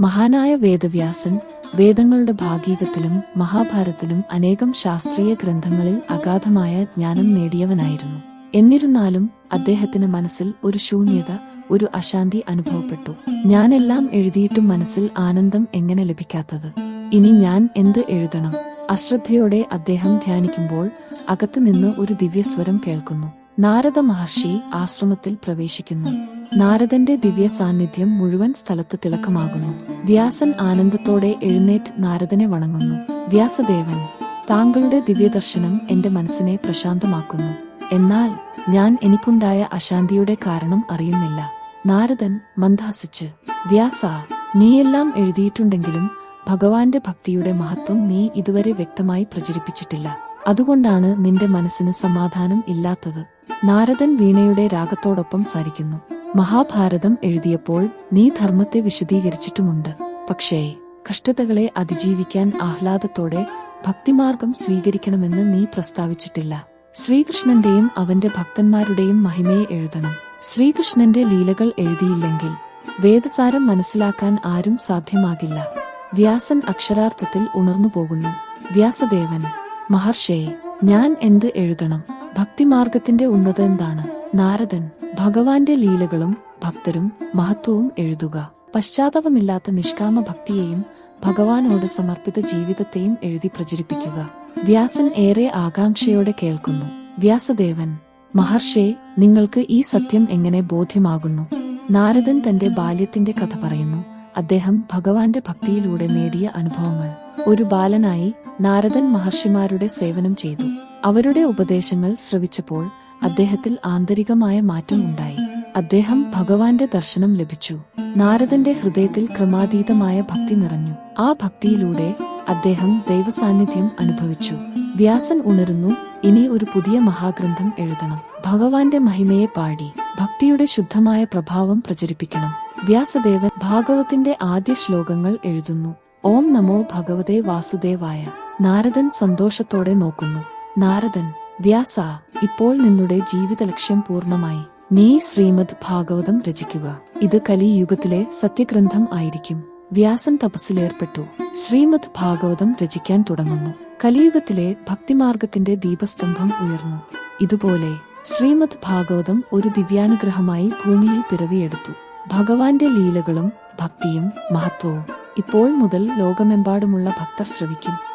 മഹാനായ വേദവ്യാസൻ വേദങ്ങളുടെ ഭാഗീകത്തിലും മഹാഭാരതത്തിലും അനേകം ശാസ്ത്രീയ ഗ്രന്ഥങ്ങളിൽ അഗാധമായ ജ്ഞാനം നേടിയവനായിരുന്നു. എന്നിരുന്നാലും അദ്ദേഹത്തിന് മനസ്സിൽ ഒരു ശൂന്യത ഒരു അശാന്തി അനുഭവപ്പെട്ടു. ഞാനെല്ലാം എഴുതിയിട്ടും മനസ്സിൽ ആനന്ദം എങ്ങനെ ലഭിക്കാത്തത്? ഇനി ഞാൻ എന്ത് എഴുതണം? അശ്രദ്ധയോടെ അദ്ദേഹം ധ്യാനിക്കുമ്പോൾ അകത്തുനിന്ന് ഒരു ദിവ്യസ്വരം കേൾക്കുന്നു. നാരദ മഹർഷി ആശ്രമത്തിൽ പ്രവേശിക്കുന്നു. നാരദന്റെ ദിവ്യ സാന്നിധ്യം മുഴുവൻ സ്ഥലത്ത് തിളക്കമാകുന്നു. വ്യാസൻ ആനന്ദത്തോടെ എഴുന്നേറ്റ് നാരദനെ വണങ്ങുന്നു. വ്യാസദേവൻ താങ്കളുടെ ദിവ്യദർശനം എന്റെ മനസ്സിനെ പ്രശാന്തമാക്കുന്നു. എന്നാൽ ഞാൻ എനിക്കുണ്ടായ അശാന്തിയുടെ കാരണം അറിയുന്നില്ല. നാരദൻ മന്ദഹസിച്ച് വ്യാസ നീയെല്ലാം എഴുതിയിട്ടുണ്ടെങ്കിലും ഭഗവാന്റെ ഭക്തിയുടെ മഹത്വം നീ ഇതുവരെ വ്യക്തമായി പ്രചരിപ്പിച്ചിട്ടില്ല. അതുകൊണ്ടാണ് നിന്റെ മനസ്സിന് സമാധാനം ഇല്ലാത്തത്. നാരദൻ വീണയുടെ രാഗത്തോടൊപ്പം സരിക്കുന്നു. മഹാഭാരതം എഴുതിയപ്പോൾ നീ ധർമ്മത്തെ വിശദീകരിച്ചിട്ടുമുണ്ട്. പക്ഷേ കഷ്ടതകളെ അതിജീവിക്കാൻ ആഹ്ലാദത്തോടെ ഭക്തിമാർഗം സ്വീകരിക്കണമെന്ന് നീ പ്രസ്താവിച്ചിട്ടില്ല. ശ്രീകൃഷ്ണന്റെയും അവന്റെ ഭക്തന്മാരുടെയും മഹിമയെ എഴുതണം. ശ്രീകൃഷ്ണന്റെ ലീലകൾ എഴുതിയില്ലെങ്കിൽ വേദസാരം മനസ്സിലാക്കാൻ ആരും സാധ്യമാകില്ല. വ്യാസൻ അക്ഷരാർത്ഥത്തിൽ ഉണർന്നു പോകുന്നു. വ്യാസദേവൻ മഹർഷേ ഞാൻ എന്ത് എഴുതണം? ഭക്തിമാർഗത്തിന്റെ ഉന്നത എന്താണ്? നാരദൻ ഭഗവാന്റെ ലീലകളും ഭക്തരും മഹത്വവും എഴുതുക. പശ്ചാത്തപമില്ലാത്ത നിഷ്കാമ ഭക്തിയെയും ഭഗവാനോട് സമർപ്പിത ജീവിതത്തെയും എഴുതി പ്രചരിപ്പിക്കുക. വ്യാസൻ ഏറെ ആകാംക്ഷയോടെ കേൾക്കുന്നു. വ്യാസദേവൻ മഹർഷേ നിങ്ങൾക്ക് ഈ സത്യം എങ്ങനെ ബോധ്യമാകുന്നു നാരദൻ തന്റെ ബാല്യത്തിന്റെ കഥ പറയുന്നു. അദ്ദേഹം ഭഗവാന്റെ ഭക്തിയിലൂടെ നേടിയ അനുഭവങ്ങൾ. ഒരു ബാലനായി നാരദൻ മഹർഷിമാരുടെ സേവനം ചെയ്തു. അവരുടെ ഉപദേശങ്ങൾ ശ്രവിച്ചപ്പോൾ അദ്ദേഹത്തിൽ ആന്തരികമായ മാറ്റം ഉണ്ടായി. അദ്ദേഹം ഭഗവാന്റെ ദർശനം ലഭിച്ചു. നാരദന്റെ ഹൃദയത്തിൽ ക്രമാതീതമായ ഭക്തി നിറഞ്ഞു. ആ ഭക്തിയിലൂടെ അദ്ദേഹം ദൈവസാന്നിധ്യം അനുഭവിച്ചു. വ്യാസൻ ഉണരുന്നു ഇനി ഒരു പുതിയ മഹാഗ്രന്ഥം എഴുതണം. ഭഗവാന്റെ മഹിമയെ പാടി ഭക്തിയുടെ ശുദ്ധമായ പ്രഭാവം പ്രചരിപ്പിക്കണം. വ്യാസദേവൻ ഭാഗവത്തിന്റെ ആദ്യ ശ്ലോകങ്ങൾ എഴുതുന്നു. ഓം നമോ ഭഗവതേ വാസുദേവായ. നാരദൻ സന്തോഷത്തോടെ നോക്കുന്നു. നാരദൻ വ്യാസ ഇപ്പോൾ നിന്നുടെ ജീവിത ലക്ഷ്യം പൂർണമായി. നീ ശ്രീമദ് ഭാഗവതം രചിക്കുക. ഇത് കലിയുഗത്തിലെ സത്യഗ്രന്ഥം ആയിരിക്കും. വ്യാസൻ തപസ്സിലേർപ്പെട്ടു. ശ്രീമദ് ഭാഗവതം രചിക്കാൻ തുടങ്ങുന്നു. കലിയുഗത്തിലെ ഭക്തിമാർഗത്തിന്റെ ദീപസ്തംഭം ഉയർന്നു. ഇതുപോലെ ശ്രീമദ് ഭാഗവതം ഒരു ദിവ്യാനുഗ്രഹമായി ഭൂമിയിൽ പിറവിയെടുത്തു. ഭഗവാന്റെ ലീലകളും ഭക്തിയും മഹത്വവും ഇപ്പോൾ മുതൽ ലോകമെമ്പാടുമുള്ള ഭക്തർ ശ്രവിക്കും.